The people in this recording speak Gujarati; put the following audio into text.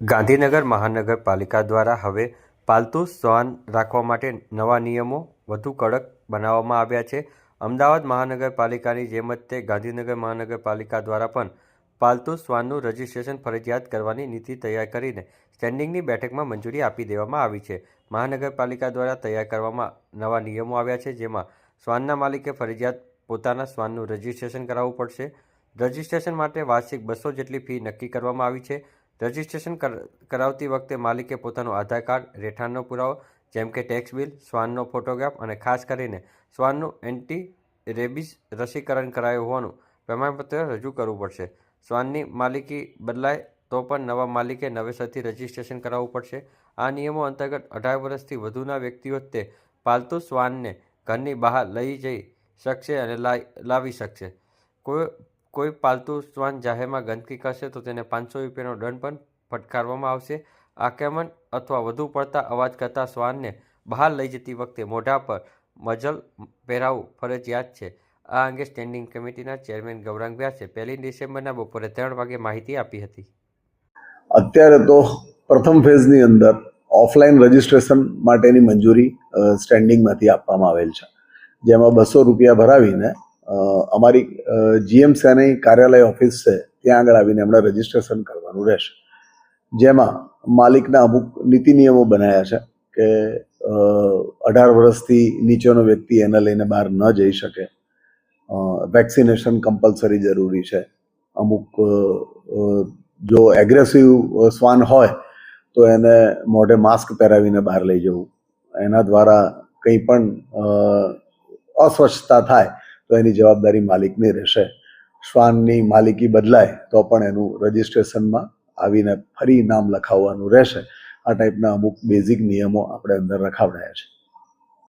ગાંધીનગર મહાનગરપાલિકા દ્વારા હવે પાલતુ શ્વાન રાખવા માટે નવા નિયમો વધુ કડક બનાવવામાં આવ્યા છે. અમદાવાદ મહાનગરપાલિકાની જેમ જ તે ગાંધીનગર મહાનગરપાલિકા દ્વારા પણ પાલતુ શ્વાનનું રજીસ્ટ્રેશન ફરજિયાત કરવાની નીતિ તૈયાર કરીને સ્ટેન્ડિંગની બેઠકમાં મંજૂરી આપી દેવામાં આવી છે. મહાનગરપાલિકા દ્વારા તૈયાર કરવામાં નવા નિયમો આવ્યા છે, જેમાં શ્વાનના માલિકે ફરજિયાત પોતાના શ્વાનનું રજીસ્ટ્રેશન કરાવવું પડશે. રજિસ્ટ્રેશન માટે વાર્ષિક બસો જેટલી ફી નક્કી કરવામાં આવી છે. રજીસ્ટ્રેશન કર- કરાવતી વખતે માલિકે પોતાનું આધાર કાર્ડ, રહેઠાણનો પુરાવો, જેમ કે ટેક્સ બિલ, શ્વાનનો ફોટોગ્રાફ અને ખાસ કરીને શ્વાનનું એન્ટી રેબીઝ રસીકરણ કરાયું હોવાનું પ્રમાણપત્ર રજૂ કરવું પડશે. શ્વાનની માલિકી બદલાય તો પણ નવા માલિકે નવેસરથી રજીસ્ટ્રેશન કરાવવું પડશે. આ નિયમો અંતર્ગત અઢાર વર્ષથી વધુના વ્યક્તિઓ તે પાલતુ શ્વાનને ઘરની બહાર લઈ જઈ શકશે અને લાવી શકશે. કોઈ કોઈ પાલતુ શ્વાન જાહેરમાં ગંદકી કરશે તો તેને પાંચસો રૂપિયાનો દંડ પણ ફટકારવામાં આવશે. આક્રમણ અથવા વધુ પડતા અવાજ કરતા શ્વાનને બહાર લઈ જતી વખતે મોઢા પર મજલ પહેરાવવું ફરજિયાત છે. આ અંગે સ્ટેન્ડિંગ કમિટીના ચેરમેન ગૌરાંગ વ્યાસે પહેલી ડિસેમ્બરના બપોરે ત્રણ વાગે માહિતી આપી હતી. અત્યારે તો પ્રથમ ફેઝની અંદર ઓફલાઈન રજિસ્ટ્રેશન માટેની મંજૂરી સ્ટેન્ડિંગમાંથી આપવામાં આવેલ છે. જેમાં બસો રૂપિયા ભરાવીને અમારી જીએમસીની કાર્યાલય ઓફિસ છે, ત્યાં આગળ આવીને એમણે રજિસ્ટ્રેશન કરવાનું રહેશે. જેમાં માલિકના અમુક નીતિ નિયમો બનાવ્યા છે કે અઢાર વર્ષથી નીચેનો વ્યક્તિ એને લઈને બહાર ન જઈ શકે. વેક્સિનેશન કમ્પલસરી જરૂરી છે. અમુક જો એગ્રેસિવ શ્વાન હોય, તો એને મોઢે માસ્ક પહેરાવીને બહાર લઈ જવું. એના દ્વારા કંઈ પણ અસ્વચ્છતા થાય તો એની જવાબદારી માલિકની રહેશે. શ્વાનની માલિકી બદલાય તો પણ એનું રજિસ્ટ્રેશનમાં આવીને ફરી નામ લખાવવાનું રહેશે. આ ટાઈપના અમુક બેઝિક નિયમો આપણે અંદર રખાવડાયા છે.